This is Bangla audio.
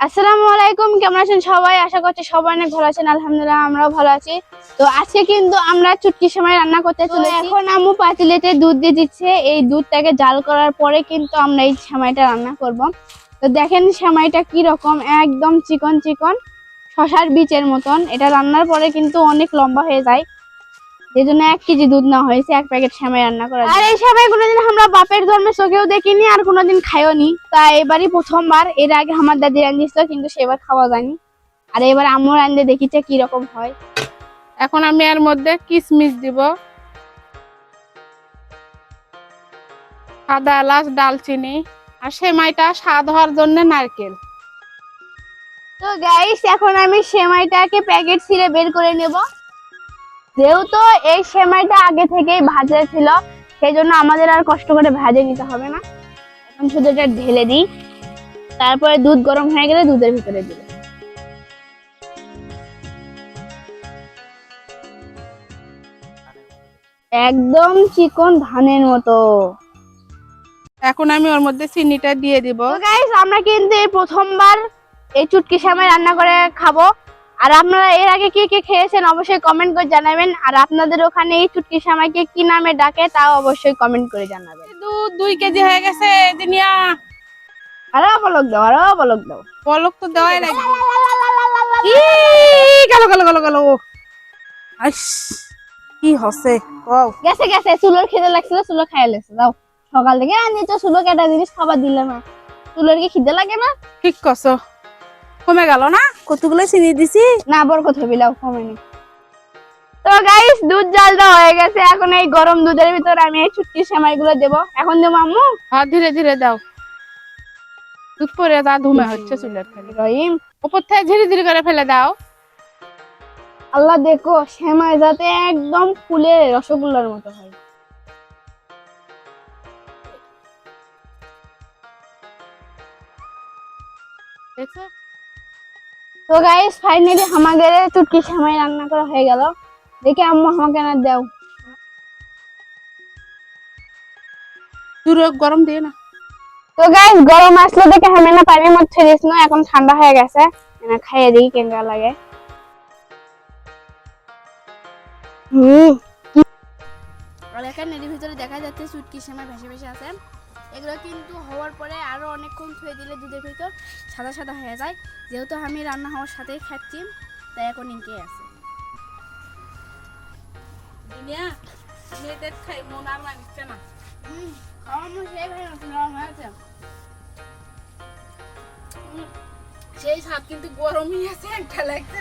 আসসালামু আলাইকুম কেমন আছেন সবাই? আশা করছি সবাই অনেক ভালো আছেন আলহামদুলিল্লাহ আমরাও ভালো আছি। তো আজকে কিন্তু আমরা চুটকি সময় রান্না করতে চলে এখন আম্মু পাতিলেতে দুধ দিয়ে দিচ্ছে। এই দুধটাকে জাল করার পরে কিন্তু আমরা এই সেমাইটা রান্না করব। তো দেখেন সেমাইটা কি রকম? একদম চিকন চিকন শশার বীজের মতন। এটা রান্নার পরে কিন্তু অনেক লম্বা হয়ে যায়। এই জন্য এক কেজি দুধ না হয়েছে এক প্যাকেট সেমাই রান্না করা আর এই সেমাই কোনোদিন আমরা বাপের জন্মে চোখেও দেখিনি আর কোনোদিন খাইও নি তা এবারই প্রথমবার এর আগে আমার দাদি রান্ধিছিল কিন্তু সেবার খাওয়া যায়নি। আর এবার আম্মু রান্ধে দেখিছে কি রকম হয়। এখন আমি এর মধ্যে কিশমিশ দিব। সাদা এলাচ ডালচিনি আর সেমাইটা স্বাদ হওয়ার জন্য নারকেল। তো গাইস এখন আমি সেমাইটাকে প্যাকেট ছিঁড়ে বের করে নেব। যেহেতু এই সেমাইটা আগে থেকেই ভাজা ছিল সেই জন্য আমাদের আর কষ্ট করে ভাজে নিতে হবে না। এখন শুধু এটা ঢেলে দিই। তারপরে দুধ গরম হয়ে গেলে দুধের ভিতরে দিব একদম চিকন ধানের মতো। এখন আমি ওর মধ্যে চিনিটা দিয়ে দিব। গাইস আমরা কিন্তু এই প্রথমবার এই চুটকি সামাই রান্না করে খাব। আর আপনারা এর আগে কে কে খেয়েছেন অবশ্যই কমেন্ট করে জানাবেন আর আপনাদের ওখানে এই চুটকি সামাইকে কি নামে ডাকে তাও অবশ্যই কমেন্ট করে জানাবেন দুধ দুই কেজি হয়ে গেছে দিনিয়া আরও বলক দাও আরও বলক দাও পলক তো দেওয়াই লাগবে ই, গেল গেল গেল গেল আইস কি হসে কও গেছে গেছে চুলোর খেতে লাগছিল চুলো খাই লেছে যাও সকাল থেকে আনি তো চুলো কেটা জিনিস খাবার দিলে না চুলোর কি খিদে লাগে না ঠিক কছ কমে গেল না? কতগুলো চিনি দিছি? না বর কথা বিলাও কমেনি। তো গাইস দুধ জালটা হয়ে গেছে। এখন এই গরম দুধের ভিতর আমি এই চুটকি সেমাইগুলো দেবো। এখন দেবো আম্মু। হ্যাঁ ধীরে ধীরে দাও। দুধ পরে যা ধুমে হচ্ছে চুলের খালি রহিম উপর থেকে ধীরে ধীরে করে ফেলে দাও। আল্লাহ দেখো সেমাই যাতে একদম ফুলের রসগোল্লার মতো হয়। দেখছ? তো গাইস ফাইনালি আমাদের চুটকি সেমাই রান্না করা হয়ে গেল। দেখে আম্মু আমাকে না দাও। গরম দিয়ে না। তো গাইস গরম আসলে দেখে আমি না পানির মধ্যে দিস না এখন ঠান্ডা হয়ে গেছে। না খাইয়ে দিই কেঙ্গা লাগে। হুম আর এখানে ভিতরে দেখা যাচ্ছে চুটকি সেমাই ভেসে ভেসে আছে। এগুলো কিন্তু হওয়ার পরে আরও অনেকক্ষণ থুয়ে দিলে দুধের ভিতর সাদা সাদা হয়ে যায়। যেহেতু আমি রান্না হওয়ার সাথেই খাচ্ছি তাই এখন ইনকে আছে। খাই মন আর না। সেই স্বাদ কিন্তু গরমই আছে একটা লাগছে